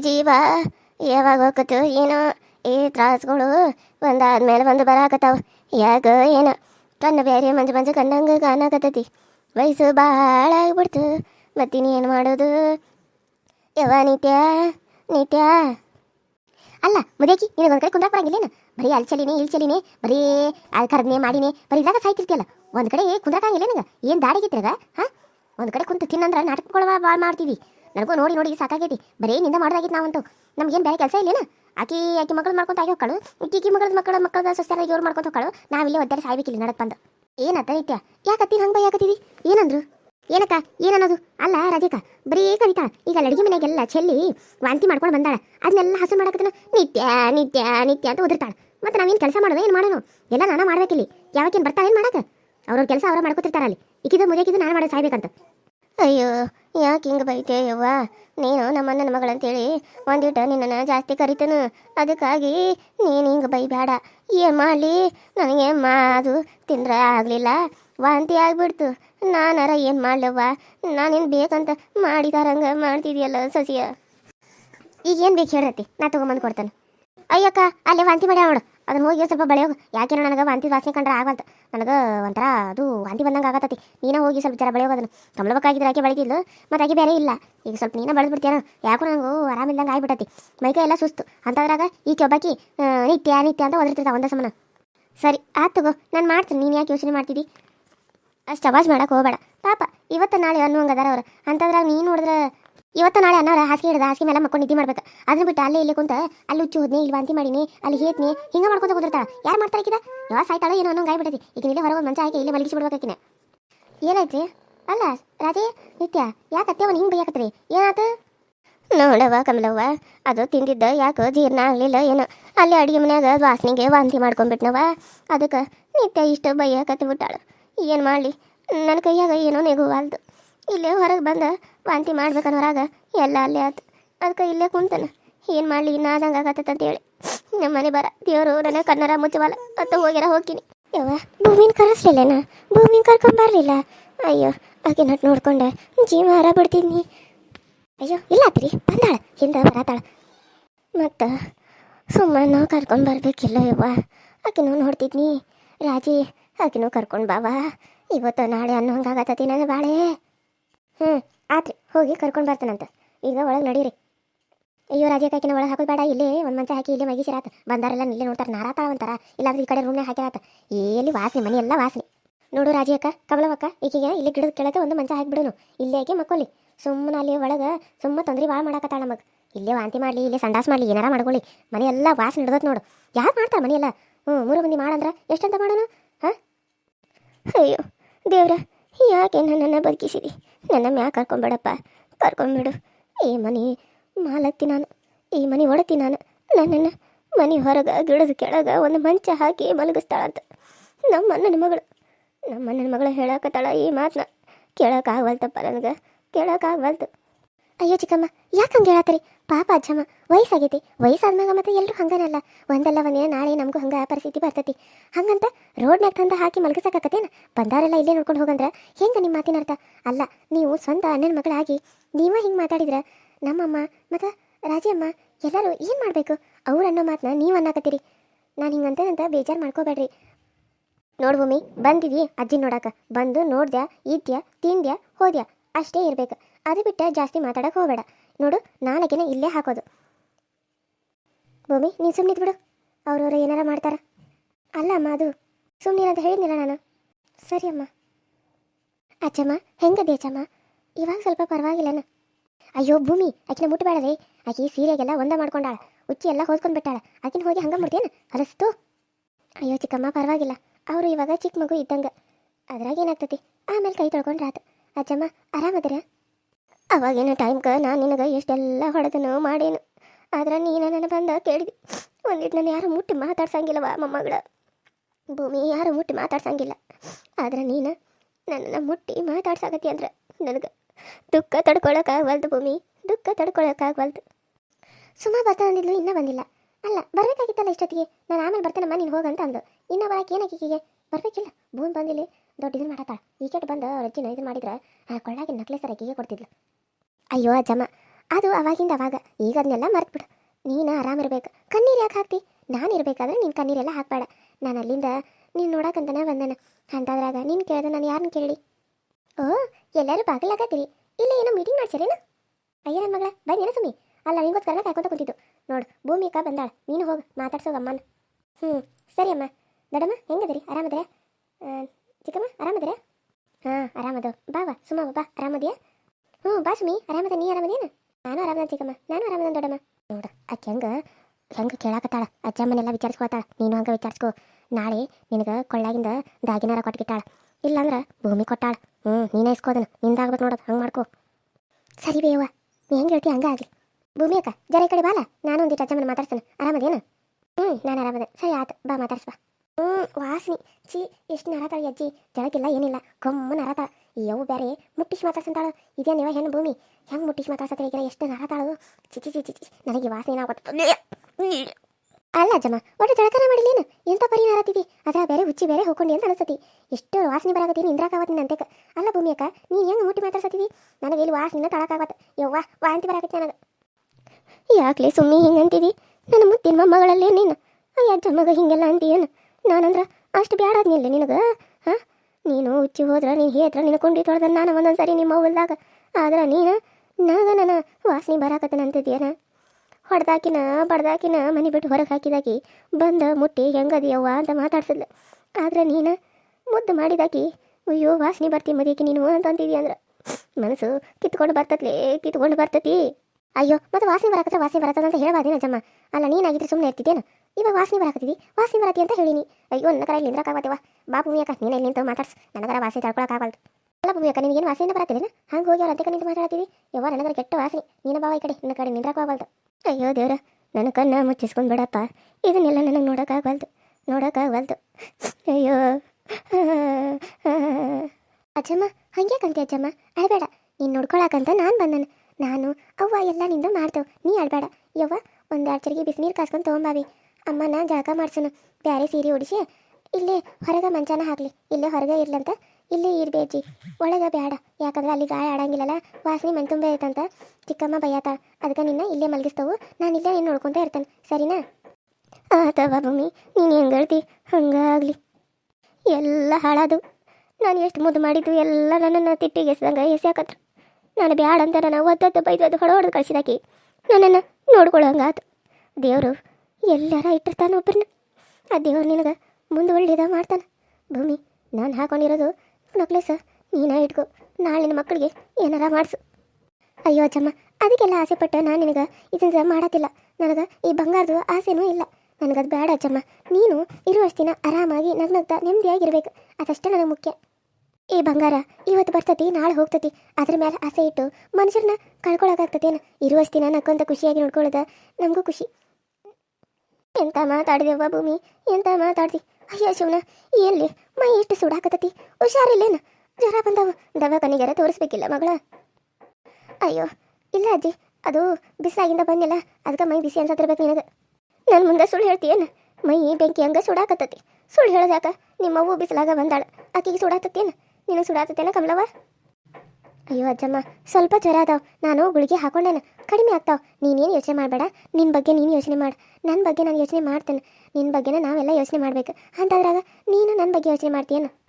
ಜೀವ ಯಾವಾಗ ಹೋಗತ್ತು ಏನೋ, ಈ ತ್ರಾಸಗಳು ಒಂದಾದ್ಮೇಲೆ ಒಂದು ಬರಾಕತ್ತಾವ. ಯಾಕ ಏನು ಕಣ್ಣ ಬೇರೆ ಮಂಜು ಮಂಜು ಕಣ್ಣಂಗೆ ಕಾಣಕತ್ತೈತಿ. ವಯಸ್ಸು ಭಾಳ ಆಗ್ಬಿಡ್ತು ಮತ್ತಿನ್ನೇನು ಮಾಡೋದು? ಯವ ನಿತ್ಯ ನಿತ್ಯ. ಅಲ್ಲ, ಮುದೇಕಿ ಒಂದು ಕಡೆ ಕುಂದ್ರಾಕ್ ಬರಂಗಿಲ್ಲೇನು ಬರೀ ಅಲ್ಲಿ ಚಲಿನಿ, ಇಲ್ಲಿ ಚಲಿನಿ, ಬರೀ ಅಲ್ಲಿ ಕರ್ದನೆ ಮಾಡಿನಿ, ಬರೀ ಇದ್ರಾಗ ಸಾಯ್ತಿರ್ತಿಯಲ್ಲ? ಒಂದು ಕಡೆ ಕುಂದ್ರಾಕಂಗಿಲ್ಲ ನಂಗೆ ಏನು ದಾಡಿಗಿತ್ತಿರಗ ಹಾಂ? ಒಂದು ಕಡೆ ಕುಂತು ತಿನ್ನಂದ್ರೆ ನಾಟಕಗಳು ಭಾಳ ಮಾಡ್ತೀವಿ. ನನಗೂ ನೋಡಿ ನೋಡಿ, ಸಾಕಾಗೈತಿ. ಬರೀ ನಿಂದ ಮಾಡೋದಾಗಿತ್ತು ನಾವಂತೂ. ನಮ್ಗೇನು ಬೇರೆ ಕೆಲಸ ಇಲ್ಲೇನ? ಆಕಿ ಆಕಿ ಮಗಳು ಮಾಡ್ಕೊಂತ ಆಗಿ ಹೋಗ್ಕಳು ಈಕಿ ಮಗಳ ಮಕ್ಕಳ ಮಕ್ಕಳ ಸೊಸ್ಯಾರಾಗಿ ಇವ್ರು ಮಾಡ್ಕೊಂತ ಹೋಗ್ಕಳು ನಾವಿಲ್ಲಿ ಒದ್ದಾಡಿ ಸಾಯ್ಬೇಕಿಲ್ಲ ನಡಕ್ ಬಂದು ಏನತ್ತ ನಿತ್ಯ? ಯಾಕತ್ತಿ ಹಂಗೆ ಬೈಯಾಕತ್ತಿದಿ ಏನಂದ್ರು? ಏನಕ್ಕ? ಏನನ್ನೋದು? ಅಲ್ಲ, ರಾಧಿಕಾ, ಬರೀ ಕವಿತಾ, ಈಗ ಅಡುಗೆ ಮನೆಗೆಲ್ಲ ಚೆಲ್ಲಿ ವಾಂತಿ ಮಾಡ್ಕೊಂಡು ಬಂದಾಳ. ಅದನ್ನೆಲ್ಲ ಹಸು ಮಾಡಕತ್ತನ? ನಿತ್ಯ ನಿತ್ಯ ನಿತ್ಯ ಅಂತ ಓದಿರ್ತಾಳೆ ಮತ್ತೆ ನಾವೇನು ಕೆಲಸ ಮಾಡೋದು, ಏನು ಮಾಡೋನು? ಎಲ್ಲ ನಾನು ಮಾಡ್ಬೇಕಿಲ್ಲಿ. ಯಾವಾಗೇನು ಬರ್ತಾಳೆ, ಏನು ಮಾಡಕ್ಕೆ ಅವ್ರವ್ರ ಕೆಲಸ ಅವ್ರ ಮಾಡ್ಕೊತಿರ್ತಾರಲ್ಲಿ. ಈಗಿದು ಮುಗಿಯಾಕಿದ್ದು ನಾನು ಮಾಡೋದು ಸಾಯ್ಬೇಕಂತ. ಅಯ್ಯೋ, ಯಾಕೆ ಹಿಂಗೆ ಬೈತೆ ಯವ್ವ? ನೀನು ನಮ್ಮ ನನ್ನ ಮಗಳಂತೇಳಿ ಒಂದಿಟ ನಿನ್ನನ್ನು ಜಾಸ್ತಿ ಕರಿತನು. ಅದಕ್ಕಾಗಿ ನೀನು ಹಿಂಗೆ ಬೈಬೇಡ ಏನು ಮಾಡಲಿ ನನಗೆ ಮಾ ಅದು ತಿಂದ್ರೆ ಆಗಲಿಲ್ಲ. ವಾಂತಿ ಆಗ್ಬಿಡ್ತು. ನಾನಾರ ಏನು ಮಾಡ್ಲವ್ವ? ನಾನೇನು ಬೇಕಂತ ಮಾಡಿದಾರಂಗೆ ಮಾಡ್ತಿದ್ಯಲ್ಲ ಸಸಿಯ? ಈಗೇನು ಬೇಕು ಹೇಳ್ರತಿ? ನಾ ತೊಗೊಂಬಂದು ಕೊಡ್ತೇನೆ. ಅಯ್ಯಕ್ಕ, ಅಲ್ಲೇ ವಾಂತಿ ಮಾಡಿ ನೋಡು. ಅದನ್ನ ಹೋಗಿ ಸ್ವಲ್ಪ ಬಳೆ ಹೋಗು. ಯಾಕೇನೋ ನನಗೆ ವಾಂತಿ ವಾಸನೆ ಕಂಡ್ರೆ ಆಗಂತ ನನಗೆ ಒಂಥರ ಅದು ವಾಂತಿ ಬಂದಂಗೆ ಆಗತ್ತತಿ ನೀನೇ ಹೋಗಿ ಸ್ವಲ್ಪ ಜರ ಬಳೆ ಹೋಗೋದನ್ನು ಕಮಲಬೇಕಾಗಿದ್ರೆ ಆಕೆ ಬೆಳಿತಿದ್ಲು, ಮತ್ತು ಆಕೆ ಬೇರೆ ಇಲ್ಲ. ಈಗ ಸ್ವಲ್ಪ ನೀನೇ ಬೆಳೆದು ಬಿಡ್ತೀಯ ಯಾಕೋ ನನಗೂ ಆರಾಮಿಲ್ದಂಗೆ ಆಗ್ಬಿಟ್ಟತಿ. ಮೈಕೈ ಎಲ್ಲ ಸುಸ್ತು. ಅಂತದ್ರಾಗ ಈ ಕೆಬ್ಬಾಕಿ ನಿತ್ಯ ನಿತ್ಯ ಅಂತ ಒದರ್ತಿರ್ತಾವ ಒಂದ ಸಮನ. ಸರಿ, ಆತು ತಗೋ. ನಾನು ಮಾಡ್ತೀನಿ. ನೀನು ಯಾಕೆ ಯೋಚನೆ ಮಾಡ್ತಿದ್ದಿ ಅಷ್ಟು ಅವಾಜ್ ಮಾಡೋಕೆ ಹೋಗಬೇಡ. ಪಾಪ, ಇವತ್ತು ನಾಳೆ ಅನ್ನುವಂಗೆ ಅದಾರ ಅವ್ರು. ಅಂತದ್ರಾಗ ನೀನು ನೋಡಿದ್ರೆ ಇವತ್ತು ನಾಳೆ ಅನ್ನೋರ ಹಾಸಿಗೆ ಹಿಡಿದ ಹಾಸಿಗೆ ಮೇಲೆ ಮಕ್ಕೊಂಡು ನಿದ್ದೆ ಮಾಡ್ಬೇಕು. ಅದನ್ನ ಬಿಟ್ಟು ಅಲ್ಲೇ ಇಲ್ಲಿ ಕುಂತ ಅಲ್ಲಿ ಹುಚ್ಚು ಹೋದ್ನಿ, ಇಲ್ಲಿ ವಾಂತಿ ಮಾಡಿನಿ, ಅಲ್ಲಿ ಹೇತ್ನಿ, ಹಿಂಗ ಮಾಡ್ಕೊತ ಕುದಿರ್ತಾಳ. ಯಾರು ಮಾಡ್ತಾರೆ ಕಿದ ಯಾವ ಸಾಯ್ತಾಳೋ ಏನೋ ಅನ್ನೋ ಗಾಯಬಿಡದಿ ಈಗ ಇಲ್ಲಿ ಹೊರಗೆ ಮಂಚ ಹಾಕಿ ಇಲ್ಲಿ ಮಲಗಿಸಿ ಬಿಡ್ಬೇಕಾಕಿನ ಏನಾಯ್ತು ಅಲ್ಲ, ರಾಜೇ, ನಿತ್ಯ ಯಾಕತ್ತೆ ಅತ್ತೆವನ್ ಹಿಂಗೆ ಬೈಯಾಕತ್ರಿ? ಏನಾಯ್ತು ನೋಡವ್ವ ಕಮಲವ್ವ, ಅದು ತಿಂದಿದ್ದ ಯಾಕೋ ಜೀರ್ಣ ಆಗಲಿಲ್ಲ ಏನೋ. ಅಲ್ಲಿ ಅಡುಗೆ ಮನ್ಯಾಗ ವಾಸನೆಗೆ ವಾಂತಿ ಮಾಡ್ಕೊಂಡ್ಬಿಟ್ನವ ಅದಕ್ಕೆ ನಿತ್ಯ ಇಷ್ಟು ಬೈಯಾಕತ್ತಿ ಬಿಟ್ಟಾಳು ಏನು ಮಾಡಲಿ? ನನ್ನ ಕೈಯಾಗ ಏನೋ ನೆಗುವಾಲ್ದು. ಇಲ್ಲೇ ಹೊರಗೆ ಬಂದ ವಾಂತಿ ಮಾಡ್ಬೇಕನ್ನೋರಾಗ ಎಲ್ಲ ಅಲ್ಲೇ ಆತು. ಅದಕ್ಕೆ ಇಲ್ಲೇ ಕುಂತನ. ಏನು ಮಾಡಲಿ? ನಾದಂಗೆ ಆಗತ್ತಂತೇಳಿ ನಮ್ಮ ಮನೆ ಬರ. ದೇವರು ನನಗೆ ಕನ್ನಡ ಮುಚ್ಚವಲ್ಲ ಅತ್ತ ಹೋಗ್ಯಾರ, ಹೋಗ್ತೀನಿ. ಯವ್ವ, ಭೂಮಿನ ಕರೆಸ್ಲಿಲ್ಲನ? ಭೂಮಿನ ಕರ್ಕೊಂಬರ್ಲಿಲ್ಲ ಅಯ್ಯೋ, ಆಕೆ ನಟ್ ನೋಡ್ಕೊಂಡೆ. ಜೀವ ಹಾರ ಬಿಡ್ತೀನಿ ಅಯ್ಯೋ, ಇಲ್ಲ ಆತ್ರಿ. ಬಂದಾಳ. ಹಿಂದೆ ಬರತಾಳ. ಮತ್ತು ಸುಮ್ಮನೆ ನಾವು ಕರ್ಕೊಂಬರ್ಬೇಕಿಲ್ಲ ಯವ್ವ. ಆಕಿನೂ ನೋಡ್ತಿದ್ನಿ. ರಾಜಿ, ಆಕೆನೂ ಕರ್ಕೊಂಡು ಬಾವಾ. ಇವತ್ತು ನಾಳೆ ಅನ್ನೋ ಹಂಗಾಗತ್ತತಿ ಬಾಳೆ. ಹ್ಞೂ ಆತ್ರಿ, ಹೋಗಿ ಕರ್ಕೊಂಡು ಬರ್ತಾನಂತ. ಈಗ ಒಳಗೆ ನಡೀರಿ. ಅಯ್ಯೋ ರಾಜಿ ಒಳಗೆ ಹಾಕೋದು ಬೇಡ. ಇಲ್ಲೇ ಒಂದು ಮಂಚ ಹಾಕಿ ಇಲ್ಲೇ ಮಗಿಸಿರಾತ ಬಂದಾರೆಲ್ಲ ಇಲ್ಲೇ ನೋಡ್ತಾರೆ, ನಾರಾತ ಅಂತಾರ. ಇಲ್ಲಾಂದ್ರೆ ಈ ಕಡೆ ರೂಮ್ನಾಗ ಹಾಕಿರಾತ ಎಲ್ಲಿ ವಾಸನೆ, ಮನೆ ಎಲ್ಲ ವಾಸನೆ. ನೋಡು ರಾಜಿ ಅಕ್ಕ ಕಮಲವಕ್ಕ, ಈಕೆಗೆ ಇಲ್ಲಿ ಗಿಡದ ಕೆಳಗೆ ಒಂದು ಮಂಚ ಹಾಕಿಬಿಡೋನು. ಇಲ್ಲೇ ಆಕೆ ಮಕ್ಕೊಳ್ಳಿ ಸುಮ್ಮನೆ ಅಲ್ಲಿ ಒಳಗೆ ಸುಮ್ಮ ತೊಂದ್ರೆ ಭಾಳ ಮಾಡಾಕತ್ತಾಳ ನಮಗೆ ಇಲ್ಲೇ ವಾಂತಿ ಮಾಡಲಿ, ಇಲ್ಲೇ ಸಂಡಾಸ್ ಮಾಡಲಿ, ಏನಾರ ಮಾಡ್ಕೊಳ್ಳಿ. ಮನೆ ಎಲ್ಲ ವಾಸನೆ ಹಿಡ್ದತ್ ನೋಡು. ಯಾರು ಮಾಡ್ತಾರೆ ಮನೆಯೆಲ್ಲ ಹ್ಞೂ ಮೂರು ಮಂದಿ ಮಾಡಂದ್ರೆ ಎಷ್ಟಂತ ಮಾಡೋಣ ಹಾಂ? ಅಯ್ಯೋ, ದೇವ್ರ, ಯಾಕೆ ನನ್ನನ್ನು ಬದುಕಿಸಿದಿ? ನನ್ನ ಮ್ಯಾಗ ಕರ್ಕೊಂಬೇಡಪ್ಪ. ಕರ್ಕೊಂಬಿಡು. ಈ ಮನೆ ಮಾಲತ್ತಿ ನಾನು. ಈ ಮನೆ ಒಡತಿ ನಾನು. ನನ್ನನ್ನು ಮನೆ ಹೊರಗೆ, ಗಿಡದ ಕೆಳಗೆ ಒಂದು ಮಂಚ ಹಾಕಿ ಮಲಗಿಸ್ತಾಳಂತ. ನಮ್ಮ ಅಣ್ಣನ ಮಗಳು. ನಮ್ಮ ಅಣ್ಣನ ಮಗಳು ಹೇಳಕತ್ತಾಳ ಈ ಮಾತನ್ನ ಕೇಳೋಕ್ಕಾಗವಲ್ತಪ್ಪ ನನಗೆ. ಕೇಳೋಕ್ಕಾಗವಲ್ತು. ಅಯ್ಯೋ ಚಿಕ್ಕಮ್ಮ ಯಾಕೆ ಹಂಗೆ ಹೇಳತ್ತರಿ ಪಾಪ ಅಜ್ಜಮ್ಮ, ವಯಸ್ಸಾಗೈತಿ. ವಯಸ್ಸಾದ್ಮ್ಯಾಗ ಮತ್ತೆ ಎಲ್ಲರೂ ಹಂಗನಲ್ಲ. ಒಂದಲ್ಲ ಒಂದಿನ ನಾಳೆ ನಮಗೂ ಹಂಗೆ ಪರಿಸ್ಥಿತಿ ಬರ್ತೈತಿ. ಹಂಗಂತ ರೋಡ್ನಾಗ ತಂದು ಹಾಕಿ ಮಲಗಿಸಕತ್ತೇನ ಬಂದಾರೆಲ್ಲ ಇಲ್ಲೇ ನೋಡ್ಕೊಂಡು ಹೋಗಂದ್ರೆ ಹೆಂಗೆ ನಿಮ್ಮ ಮಾತಿನ ಅರ್ಥ? ಅಲ್ಲ, ನೀವು ಸ್ವಂತ ಅಣ್ಣನ ಮಗಳಾಗಿ ನೀವೇ ಹಿಂಗೆ ಮಾತಾಡಿದ್ರೆ? ನಮ್ಮಮ್ಮ ಮತ್ತು ರಾಜಿಯಮ್ಮ, ಎಲ್ಲರೂ ಏನು ಮಾಡಬೇಕು? ಅವ್ರು ಅನ್ನೋ ಮಾತನ್ನ ನೀವು ಅನ್ನಕತ್ತೀರಿ. ನಾನು ಹಿಂಗಂತೇನಂತ ಬೇಜಾರು ಮಾಡ್ಕೋಬೇಡ್ರಿ. ನೋಡ್ ಭೂಮಿ ಬಂದಿದಿ ಅಜ್ಜಿ ನೋಡಾಕ. ಬಂದು ನೋಡ್ದ್ಯಾ ಇದ್ಯಾ ತಿಂದ್ಯಾ, ಹೋದ್ಯಾ, ಅಷ್ಟೇ ಇರ್ಬೇಕು. ಅದು ಬಿಟ್ಟ ಜಾಸ್ತಿ ಮಾತಾಡಕ್ಕೆ ಹೋಗಬೇಡ. ನೋಡು ನಾಳೆಗೆನೆ ಇಲ್ಲೇ ಹಾಕೋದು. ಭೂಮಿ, ನೀನು ಸುಮ್ಮನೆ ಬಿಡು. ಅವ್ರವ್ರು ಏನಾರ ಮಾಡ್ತಾರ. ಅಲ್ಲ ಅಮ್ಮ, ಅದು ಸುಮ್ಮನೆ ಅಂತ ಹೇಳಿದ್ನಿಲ್ಲ ನಾನು. ಸರಿ ಅಮ್ಮ. ಅಚ್ಚಮ್ಮ, ಹೆಂಗದೆ ಅಚ್ಚಮ್ಮ? ಇವಾಗ ಸ್ವಲ್ಪ ಪರವಾಗಿಲ್ಲನ ಅಯ್ಯೋ, ಭೂಮಿ, ಆಕಿನ ಮುಟ್ಟಬೇಡದೆ ಆಕಿ ಸೀರೆಗೆಲ್ಲ ಒಂದ ಮಾಡ್ಕೊಂಡಾಳ. ಉಚ್ಚಿ ಎಲ್ಲ ಹೋದ್ಕೊಂಡು ಬಿಟ್ಟಾಳ. ಆಕಿನ ಹೋಗಿ ಹಂಗ ಮುಡ್ತೇನ ಕಲಿಸ್ತು ಅಯ್ಯೋ, ಚಿಕ್ಕಮ್ಮ, ಪರವಾಗಿಲ್ಲ. ಅವರು ಇವಾಗ ಚಿಕ್ಕ ಮಗು ಇದ್ದಂಗೆ. ಅದ್ರಾಗ ಏನಾಗ್ತತಿ? ಆಮೇಲೆ ಕೈ ತೊಳ್ಕೊಂಡ್ರಾತು ಅಜ್ಜಮ್ಮ ಆರಾಮದಿರ? ಅವಾಗಿನ ಟೈಮ್ಗೆ ನಾನು ನಿನಗೆ ಎಷ್ಟೆಲ್ಲ ಹೊಡೆದನು ಮಾಡೇನು. ಆದ್ರೆ ನೀನು ನನ್ನ ಬಂದ ಕೇಳಿದಿ. ಒಂದಿಟ್ಟು ನಾನು ಯಾರು ಮುಟ್ಟಿ ಮಾತಾಡ್ಸಂಗಿಲ್ಲವ ಮೊಮ್ಮಗಳ. ಭೂಮಿ ಯಾರು ಮುಟ್ಟಿ ಮಾತಾಡ್ಸಂಗಿಲ್ಲ. ಆದ್ರೆ ನೀನು ನನ್ನನ್ನು ಮುಟ್ಟಿ ಮಾತಾಡ್ಸಾಕತ್ತಿ ಅಂದ್ರೆ ನನಗೆ ದುಃಖ ತಡ್ಕೊಳಕ್ಕಾಗವಲ್ದು ಭೂಮಿ. ದುಃಖ ತಡ್ಕೊಳಕ್ಕಾಗವಲ್ದು ಸುಮಾ ಬರ್ತಾ ಅಂದಿದ್ಲು, ಇನ್ನೂ ಬಂದಿಲ್ಲ. ಅಲ್ಲ, ಬರ್ಬೇಕಾಗಿತ್ತಲ್ಲ ಇಷ್ಟೊತ್ತಿಗೆ? ನಾನು ಆಮೇಲೆ ಬರ್ತೇನಮ್ಮ, ನೀನು ಹೋಗಂತ ಅಂದು. ಇನ್ನೂ ಬರಕ್ಕೆ ಏನಕ್ಕೆ ಬರ್ಬೇಕಿಲ್ಲ. ಭೂಮಿ ಬಂದಿಲ್ಲ, ದೊಡ್ಡ ಇದನ್ನು ಮಾಡತ್ತಾಳ. ಈ ಕೆಟ್ಟು ಬಂದು ಅಜ್ಜಿನ ಇದು ಮಾಡಿದ್ರೆ, ಆ ಕೊಳ್ಳಾಗಿ ನಕ್ಲೆಸರ ಕೊಡ್ತಿದ್ಲು. ಅಯ್ಯೋ ಅಜ್ಜಮ್ಮ, ಅದು ಅವಾಗಿಂದ ಅವಾಗ. ಈಗ ಅದನ್ನೆಲ್ಲ ಮರ್ತ್ಬಿಡು. ನೀನು ಆರಾಮಿರ್ಬೇಕು ಕಣ್ಣೀರು ಯಾಕೆ ಹಾಕ್ತಿ? ನಾನು ಇರಬೇಕಾದ್ರೆ ನೀನು ಕಣ್ಣೀರೆಲ್ಲ ಹಾಕ್ಬೇಡ. ನಾನು ಅಲ್ಲಿಂದ ನೀನು ನೋಡಕ್ಕಂತನೇ ಬಂದನು. ಅಂತಾದ್ರಾಗ ನೀನು ಕೇಳ್ದೆ ನಾನು ಯಾರನ್ನ ಕೇಳಿ ಓ, ಎಲ್ಲರೂ ಬಾಗಿಲಾಗತ್ತೀರಿ. ಇಲ್ಲ ಏನೋ ಮೀಟಿಂಗ್ ಮಾಡ್ಸಿರೇನು ಅಯ್ಯ ನನ್ನ ಮಗಳ ಬಂದೇನ ಸುಮ್ಮಿ? ಅಲ್ಲ ನಿಂಗೋಸ್ಕರ ಕಾಯ್ಕೊಂತ ಕುಂತಿದ್ದು. ನೋಡು ಭೂಮಿ ಬಂದಾಳೆ. ನೀನು ಹೋಗು ಮಾತಾಡ್ಸೋ ಅಮ್ಮನ. ಹ್ಞೂ ಸರಿ ಅಮ್ಮ. ದೊಡ್ಡಮ್ಮ, ಹೆಂಗದಿರಿ? ಆರಾಮದ್ರೆ? ಚಿಕ್ಕಮ್ಮ, ಆರಾಮದ್ರೆ? ಹಾಂ ಆರಾಮದು ಬಾ ಬಾ, ಸುಮ್ಮ ಬಾ, ಆರಾಮದ್ಯಾ? ಹ್ಞೂ ಬಾ ಸುಮಿ. ಆರಾಮದ, ನೀ ಆರಾಮದೇನು ನಾನು ಆರಾಮದ ಚಿಕ್ಕಮ್ಮ. ನಾನು ಆರಾಮದ ದೊಡ್ಡಮ್ಮ. ನೋಡು, ಆಕೆ ಹೆಂಗೆ ಹೆಂಗೆ ಕೇಳಾಕತ್ತಾಳ. ಅಜ್ಜಮ್ಮನೆಲ್ಲ ವಿಚಾರಿಸ್ಕೊತಾಳ ನೀನು ಹಂಗೆ ವಿಚಾರಿಸ್ಕೊ. ನಾಳೆ ನಿನಗೆ ಕೊಳ್ಳಾಗಿಂದ ದಾಗಿನಾರ ಕೊಟ್ಗಿಟ್ಟಾಳ ಇಲ್ಲಾಂದ್ರೆ ಭೂಮಿ ಕೊಟ್ಟಾಳ. ಹ್ಞೂ ನೀನೇ ಇಸ್ಕೋದನು ನಿಂದಾಗ್ಬೇಕು ನೋಡೋದು ಹಂಗೆ ಮಾಡ್ಕೋ. ಸರಿ ಬೇವ ನೀ ಹೆಂಗೆ ಹೇಳ್ತಿ, ಹಂಗೆ ಆಗಲಿ. ಭೂಮಿ ಅಕ್ಕ, ಜರ ಈ ಕಡೆ ಬಾಲ. ನಾನು ಒಂದಿಟ್ಟು ಅಜ್ಜಮ್ಮನ ಮಾತಾಡ್ತೇನೆ ಆರಾಮದೇನು? ಹ್ಞೂ ನಾನು ಆರಾಮದೆ. ಸರಿ ಆಯ್ತು ಬಾ, ಮಾತಾಡ್ಸ್, ಬಾ. ಹ್ಞೂ, ವಾಸನಿ. ಚಿ ಎಷ್ಟು ನರತಾಳಿ ಅಜ್ಜಿ. ಜಳಕಿಲ್ಲ, ಏನಿಲ್ಲ. ಕಮ್ಮ ನರತಾಳ ಯಾವ ಬೇರೆ ಮುಟ್ಟಿಸಿ ಮಾತಾಡ್ಸಂತಾಳು. ಇದೇ ನೀವ ಹೆಣ್ಣು ಭೂಮಿ? ಹೆಂಗೆ ಮುಟ್ಟಿಸಿ ಮಾತಾಡ್ಸತ್ತೆ ಈಗ ಎಷ್ಟು ನರತಾಳು. ಚಿಚಿ ಚಿಚಿ ಚಿ ನನಗೆ ವಾಸನೆ ನಾವು ಅಲ್ಲ ಅಜ್ಜಮ್ಮ, ಒಟ್ಟು ಜಳಕನ ಮಾಡಿಲ್ಲೇನು ಎಂತ ಪರಿ ನರತಿದಿ ಅದರ ಬೇರೆ ಹುಚ್ಚಿ ಬೇರೆ ಹೋಗ್ಕೊಂಡು ಅಂತ ಅನಿಸ್ತತಿ? ಎಷ್ಟು ವಾಸನೆ ಬರಾಗತ್ತೀನಿ ಇಂದ್ರಾಕಾವತ್ ಅಂತೆಕ ಅಲ್ಲ ಭೂಮಿ ಅಕ್ಕ, ನೀ ಹೆಂಗೆ ಮುಟ್ಟಿ ಮಾತಾಡ್ಸತ್ತಿದಿ ನನಗೆ ಇಲ್ಲಿ ವಾಸನೆ ತಳಕಾಗತ್ತೆ. ಯವ್ವ ವಾಂತಿ ಬರಾಗತ್ತೆ ನನಗೆ. ಯಾಕ್ಲೆ ಸುಮ್ಮನೆ ಹಿಂಗೆ ಅಂತಿದಿ? ನನ್ನ ಮುತ್ತಿನ ಮೊಮ್ಮಗಳಲ್ಲೇ ನೀನು? ಅಯ್ಯ ಅಜ್ಜಮ್ಮಗ ಹಿಂಗೆಲ್ಲ ಅಂತೀಯೇನು? ನಾನಂದ್ರ ಅಷ್ಟು ಬ್ಯಾಡಾದ್ನಿಲ್ಲ ನಿನಗೆ, ಹಾಂ? ನೀನು ಉಚ್ಚಿ ಹೋದ್ರ ನೀನು ಹೇತ್ರ ನಿನ್ನ ಕುಂಡಿ ತೊಳೆದ ನಾನು ಒಂದೊಂದು ಸರಿ ನಿಮ್ಮ ಅವ್ವಲ್ದಾಗ. ಆದ್ರೆ ನೀನು, ನಾಗ ನನ್ನ ವಾಸನೆ ಬರಾಕತ್ತನ ಅಂತಿದ್ಯೇನ? ಹೊಡೆದಾಕಿನ, ಬಡ್ದಾಕಿನ, ಮನೆ ಬಿಟ್ಟು ಹೊರಗೆ ಹಾಕಿದಾಕಿ, ಬಂದ ಮುಟ್ಟಿ ಹೆಂಗದಿಯವ್ವ ಅಂತ ಮಾತಾಡ್ಸಿದ್ಲು. ಆದ್ರೆ ನೀನು ಮುದ್ದು ಮಾಡಿದಾಕಿ, ಅಯ್ಯೋ ವಾಸನೆ ಬರ್ತಿ ಮದಿಯಕ್ಕೆ ನೀನು ಅಂತ ಅಂತಿದ್ಯ ಅಂದ್ರೆ. ಮನಸ್ಸು ಕಿತ್ಕೊಂಡು ಬರ್ತತ್ಲೇ, ಕಿತ್ಕೊಂಡು ಬರ್ತತಿ. ಅಯ್ಯೋ, ಮತ್ತೆ ವಾಸನೆ ಬರಾಕತ್ರ ವಾಸನೆ ಬರತ್ತದ ಅಂತ ಹೇಳಬಾರ್ದೇನ ಜಮ್ಮ. ಅಲ್ಲ ನೀನಾಗಿದ್ರೆ ಸುಮ್ಮನೆ ಇರ್ತಿದ್ದೇನು ಇವಾಗ ವಾಸನೆ ಬರಾಕತ್ತಿದಿ? ವಾಸನೆ ಬರತಿ ಅಂತ ಹೇಳಿನಿ. ಅಯ್ಯೋ, ನನ್ನ ಕರ ಇಲ್ಲಿ ನಿಂದ್ರಕ್ಕಾಗತ್ತವ ಬಾ ಭೂಮಿಯಕ್ಕ, ನೀನು ಇಲ್ಲಿ ನಿಂತು ಮಾತಾಡ್ಸ್. ನನಗರ ವಾಸನೆ ತಡ್ಕೊಳಕ್ಕಾಗಲ್ದು ಅಲ್ಲ ಭೂಮಿಯಕ್ಕ ನಿನಗೇನು ವಾಸನೆ ಬರತ್ತಿಲ್ಲ ಹಂಗೆ ಹೋಗಿ ಅವ್ರ ಅದಕ್ಕೆ ನಿಂತು ಮಾತಾಡ್ತಿದಿ ಯವ್ವ ನನಗರ ಕೆಟ್ಟ ವಾಸನೆ. ನೀನು ಬಾವ ಈ ಕಡೆ. ನನ್ನ ಕಡೆ ನಿಂದ್ರಕ್ಕಾಗಲ್ದು ಅಯ್ಯೋ ದೇವ್ರ, ನನ್ನ ಕಣ್ಣ ಮುಚ್ಚಿಸ್ಕೊಂಡು ಬಿಡಪ್ಪ. ಇದನ್ನೆಲ್ಲ ನನಗೆ ನೋಡೋಕ್ಕಾಗಲ್ದು ನೋಡೋಕ್ಕಾಗಲ್ದು ಅಯ್ಯೋ. ಅಜ್ಜಮ್ಮ ಹಂಗ್ಯಾಕಂತೆ ಅಜ್ಜಮ್ಮ ಅಳ್ಬೇಡ. ನೀನು ನೋಡ್ಕೊಳಕಂತ ನಾನು ಬಂದನು. ನಾನು ಅವ್ವ ಎಲ್ಲ ನಿಂದು ಮಾಡ್ತೇವೆ. ನೀ ಅಳ್ಬೇಡ. ಯವ್ವ, ಒಂದು ಚರಿಗೆ ಬಿಸಿನೀರು ಕಾಸ್ಕೊಂಡು ತೊಗೊಂಬಾವಿ ಅಮ್ಮನ ಜಳಕ ಮಾಡ್ಸೋಣ. ಬ್ಯಾರೆ ಸೀರೆ ಉಡಿಸಿ, ಇಲ್ಲೇ ಹೊರಗೆ ಮಂಚಾನ ಹಾಕ್ಲಿ. ಇಲ್ಲೇ ಹೊರಗೆ ಇರ್ಲಂತ ಇಲ್ಲೇ ಇರ್ಬೇಜಿ ಒಳಗೆ ಬೇಡ ಯಾಕಂದ್ರೆ ಅಲ್ಲಿ ಗಾಯ ಆಡಂಗಿಲ್ಲಲ್ಲ. ವಾಸನೆ ತುಂಬ ಐತಂತ. ಚಿಕ್ಕಮ್ಮ ಭಯತ ಅದಕ್ಕೆ ನಿನ್ನ ಇಲ್ಲೇ ಮಲಗಿಸ್ತವು. ನಾನು ಇಲ್ಲೇ ನೀನು ನೋಡ್ಕೊಂತ ಇರ್ತೇನೆ. ಸರಿನಾ? ಆತವ ಭೂಮಿ ನೀನು ಹೆಂಗೆ ಹಂಗಾಗ್ಲಿ ಹಂಗಾಗಲಿ. ಎಲ್ಲ ಹಾಳಾದು ನಾನು ಎಷ್ಟು ಮುದ್ದು ಮಾಡಿದ್ದು ಎಲ್ಲ ನನ್ನನ್ನು ತಿಟ್ಟಿಗೆ ಎಸ್ದಂಗೆ ಎಸ್ಯಾಕತ್ರ. ನಾನು ಬ್ಯಾಡ ಅಂತ ನಾನು ಒದ್ದದ್ದು ಬೈದು ಅದು ಹೊಡ ಹೊಡೆದು ಕಳಿಸಿದಾಕಿ. ನನ್ನನ್ನು ನೋಡ್ಕೊಳ್ಳೋಂಗಾತು ದೇವರು ಎಲ್ಲಾರ ಇಟ್ಟಿರ್ತಾನೆ ಒಬ್ಬರನ್ನ ಆ ದೇವ್ರು ನಿನಗೆ ಮುಂದೆ ಒಳ್ಳೇದ ಮಾಡ್ತಾನೆ. ಭೂಮಿ, ನಾನು ಹಾಕೊಂಡಿರೋದು ನಕ್ಲೇಸ ನೀನೇ ಇಟ್ಕೋ. ನಾಳೆ ನಿನ್ನ ಮಕ್ಕಳಿಗೆ ಏನಾರ ಮಾಡಿಸು. ಅಯ್ಯೋ ಅಜ್ಜಮ್ಮ, ಅದಕ್ಕೆಲ್ಲ ಆಸೆ ಪಟ್ಟು ನಾನು ನಿನಗೆ ಇದನ್ನ ಮಾಡತ್ತಿಲ್ಲ. ನನಗೆ ಈ ಬಂಗಾರದು ಆಸೆನೂ ಇಲ್ಲ. ನನಗದು ಬೇಡ ಅಜ್ಜಮ್ಮ. ನೀನು ಇರುವಷ್ಟು ದಿನ ಆರಾಮಾಗಿ ನಗ್ನಗ್ತಾ ನೆಮ್ಮದಿಯಾಗಿರ್ಬೇಕು. ಅದಷ್ಟೇ ನನಗೆ ಮುಖ್ಯ. ಈ ಬಂಗಾರ, ಇವತ್ತು ಬರ್ತತಿ, ನಾಳೆ ಹೋಗ್ತತಿ. ಅದ್ರ ಮೇಲೆ ಆಸೆ ಇಟ್ಟು ಮನುಷ್ಯರನ್ನ ಕಳ್ಕೊಳಕಾಗ್ತತೇನು? ಇರುವಷ್ಟು ದಿನ ನಕ್ಕೊಂತ ಖುಷಿಯಾಗಿ ನೋಡ್ಕೊಳ್ಳೋದ ನಮಗೂ ಖುಷಿ. ಎಂತ ಮಾತಾಡಿದೆವ್ವ ಭೂಮಿ? ಎಂತ ಮಾತಾಡ್ದಿ? ಅಯ್ಯೋ ಶಿವನ ಎಲ್ಲಿ? ಮೈ ಇಷ್ಟು ಸುಡಾಕತತಿ ಹುಷಾರಿಲ್ಲೇನ? ಜ್ವರ ಬಂದವು. ದವಾಖಾನಿಗೆರ ತೋರಿಸ್ಬೇಕಿಲ್ಲ ಮಗಳ. ಅಯ್ಯೋ, ಇಲ್ಲ ಅಜ್ಜಿ, ಅದು ಬಿಸಿಲಾಗಿಂದ ಬಂದಿಲ್ಲ. ಅದಕ್ಕೆ ಮೈ ಬಿಸಿ ಅನ್ಸತ್ತಿರ್ಬೇಕು ನಿನಗೆ. ನನ್ನ ಮುಂದೆ ಸುಳ್ಳು ಹೇಳ್ತೀಯೇನು? ಮೈ ಬೆಂಕಿ ಹಂಗ ಸುಡಾಕತ್ತತಿ. ಸುಳ್ಳು ಹೇಳೋದ್ಯಾಕ? ನಿಮ್ಮವ್ವು ಬಿಸಿಲಾಗ ಬಂದಾಳ. ಆಕಿಗೆ ಸುಡಾತತ್ತೇನು ನಿನಗೆ ಸುಡಾತತ್ತೇನ ಕಮಲವ ಅಯ್ಯೋ ಅಜ್ಜಮ್ಮ, ಸ್ವಲ್ಪ ಜ್ವರ ಅದಾವ. ನಾನು ಗುಳಿಗೆ ಹಾಕೊಂಡೇನ. ಕಡಿಮೆ ಆಗ್ತಾವ. ನೀನೇನು ಯೋಚನೆ ಮಾಡಬೇಡ. ನಿನ್ನ ಬಗ್ಗೆ ನೀನು ಯೋಚನೆ ಮಾಡು. ನನ್ನ ಬಗ್ಗೆ ನಾನು ಯೋಚನೆ ಮಾಡ್ತೇನೆ. ನಿನ್ನ ಬಗ್ಗೆನ ನಾವೆಲ್ಲ ಯೋಚನೆ ಮಾಡಬೇಕು. ಅಂತಂದ್ರಾಗ ನೀನು ನನ್ನ ಬಗ್ಗೆ ಯೋಚನೆ ಮಾಡ್ತೀಯೇನು?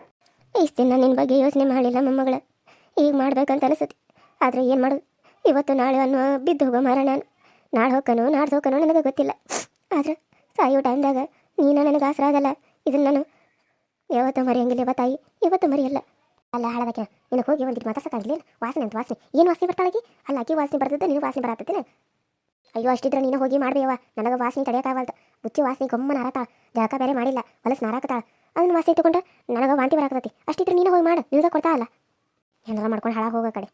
ಇಷ್ಟು ದಿನ ನಿನ್ನ ಬಗ್ಗೆ ಯೋಚನೆ ಮಾಡಲಿಲ್ಲ ಮೊಮ್ಮಗಳ. ಈಗ ಮಾಡ್ಬೇಕಂತ ಅನಿಸುತ್ತೆ. ಆದರೆ ಏನು ಮಾಡೋದು? ಇವತ್ತು ನಾಳೆ ಅನ್ನೋ ಬಿದ್ದು ಹೋಗೋ ಮಾರ ನಾನು. ನಾಳೆ ಹೋಗ್ಕನು, ನಾಡ್ದು ಹೋಗ್ಕನು ನನಗೆ ಗೊತ್ತಿಲ್ಲ. ಆದ್ರೆ ಸಾಯೋ ಟೈಮ್ದಾಗ ನೀನು ನನಗೆ ಆಸರ ಆಗಲ್ಲ ಇದನ್ನು ನಾನು ಯಾವತ್ತೂ ಮರೆಯಂಗಿಲ್ಲ ತಾಯಿ ಇವತ್ತು ಮರೆಯಲ್ಲ. ಅಲ್ಲ ಹಾಳದಕ್ಕೆ ನಿನಗೆ ಹೋಗಿ ಒಂದಿಟ್ಟು ಮಾತಾಡ್ಸಕ್ಕಾಗಲಿಲ್ಲ? ವಾಸನೆ ಅಂತ ವಾಸನೆ. ಏನು ವಾಸನೆ ಬರ್ತಾಳಕಿ? ಅಲ್ಲ ಆಕಿ ವಾಸನೆ ಬರ್ತದೆ ನೀನು ವಾಸನೆ ಬರತ್ತೇನೆ ಅಯ್ಯೋ, ಅಷ್ಟಿದ್ರೆ ನೀನು ಹೋಗಿ ಮಾಡ್ಬೇವ ನನಗೆ ವಾಸನೆ ತಡೆಯೋಕ್ಕಾಗಲ್ದು ಬುಚ್ಚಿ ವಾಸನೆ ಗೊಮ್ಮನ ಹಾರತಾಳ ಜಳಕ ಬೇರೆ ಮಾಡಿಲ್ಲ. ಹೊಲಸು ನಾರಾಕತಾಳ. ಅದನ್ನ ವಾಸನೆ ತಗೊಂಡು ನನಗೆ ವಾಂತಿ ಬರಾಕತೈತಿ ಅಷ್ಟಿದ್ರೆ ನೀನು ಹೋಗಿ ಮಾಡು. ನಿನಗೆ ಕೊಡ್ತಾ ಅಲ್ಲ ಏನಾರ ಮಾಡ್ಕೊಂಡು ಹಾಳಾಗಿ ಹೋಗೋ ಕಡೆ.